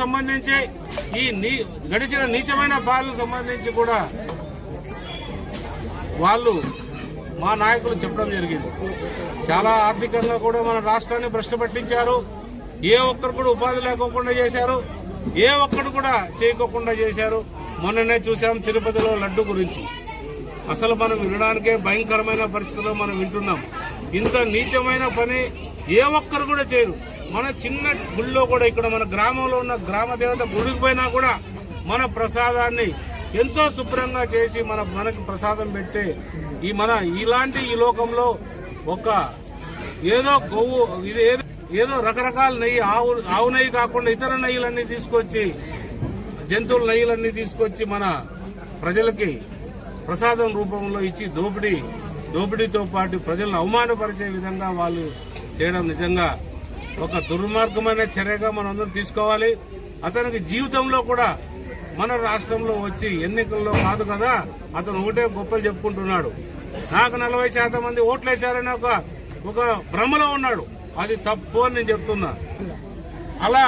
సంబంధించి ఈ నీ గడిచిన నీచమైన పాలనకు సంబంధించి కూడా వాళ్ళు మా నాయకులు చెప్పడం జరిగింది. చాలా ఆర్థికంగా కూడా మన రాష్ట్రాన్ని భ్రష్టు పట్టించారు. ఏ ఒక్కరు కూడా ఉపాధి లేకోకుండా చేశారు. ఏ ఒక్కరు కూడా చేయకోకుండా చేశారు. మొన్ననే చూసాం తిరుపతిలో లడ్డు గురించి. అసలు మనం వినడానికే భయంకరమైన పరిస్థితుల్లో మనం వింటున్నాం. ఇంత నీచమైన పని ఏ ఒక్కరు కూడా చేయరు. మన చిన్న గుళ్ళో కూడా ఇక్కడ మన గ్రామంలో ఉన్న గ్రామ దేవత గుడికి పోయినా కూడా మన ప్రసాదాన్ని ఎంతో శుభ్రంగా చేసి మన మనకు ప్రసాదం పెట్టే ఈ మన ఇలాంటి ఈ లోకంలో ఒక ఏదో గొవ్వు ఇది ఏదో ఏదో రకరకాల నెయ్యి ఆవు ఆవు నెయ్యి కాకుండా ఇతర నెయ్యిలన్నీ తీసుకొచ్చి జంతువుల నెయ్యిలన్నీ తీసుకొచ్చి మన ప్రజలకి ప్రసాదం రూపంలో ఇచ్చి దోపిడీ దోపిడీతో పాటు ప్రజలను అవమానపరిచే విధంగా వాళ్ళు చేయడం నిజంగా ఒక దుర్మార్గమైన చర్యగా మనందరం తీసుకోవాలి. అతనికి జీవితంలో కూడా మన రాష్ట్రంలో వచ్చి ఎన్నికల్లో కాదు కదా అతను ఒకటే గొప్పలు చెప్పుకుంటున్నాడు. నాకు నలభై శాతం మంది ఓట్లేశారని ఒక ఒక భ్రమలో ఉన్నాడు. అది తప్పు అని నేను చెప్తున్నా. అలా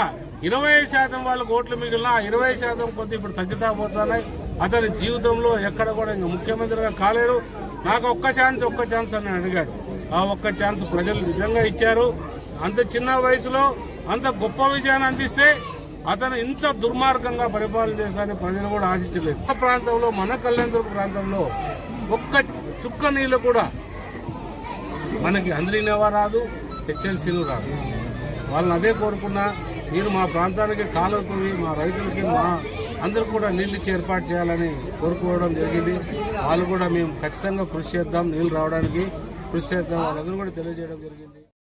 ఇరవై శాతం వాళ్ళకు ఓట్లు మిగిలిన ఇరవై శాతం కొద్ది ఇప్పుడు తగ్గుతా పోతున్నాయి. అతని జీవితంలో ఎక్కడ కూడా ఇంకా ముఖ్యమంత్రిగా కాలేరు నాకు ఒక్క ఛాన్స్ ఒక్క ఛాన్స్ అని అడిగాడు. ఆ ఒక్క ఛాన్స్ ప్రజలు నిజంగా ఇచ్చారు. అంత చిన్న వయసులో అంత గొప్ప విజయాన్ని అందిస్తే అతను ఇంత దుర్మార్గంగా పరిపాలన చేశారని ప్రజలు కూడా ఆశించలేదు. ఆ ప్రాంతంలో మన కళ్యాణదుర్గ ప్రాంతంలో ఒక్క చుక్క నీళ్ళు కూడా మనకి అందరినేవా రాదు హెచ్ఎల్సీలు రాదు. వాళ్ళని అదే కోరుకున్నా మీరు మా ప్రాంతానికి కాలువతోవి మా రైతులకి మా అందరూ కూడా నీళ్ళు ఏర్పాటు చేయాలని కోరుకోవడం జరిగింది. వాళ్ళు కూడా మేము ఖచ్చితంగా కృషి చేద్దాం నీళ్ళు రావడానికి కృషి చేద్దాం వాళ్ళందరూ కూడా తెలియజేయడం జరిగింది.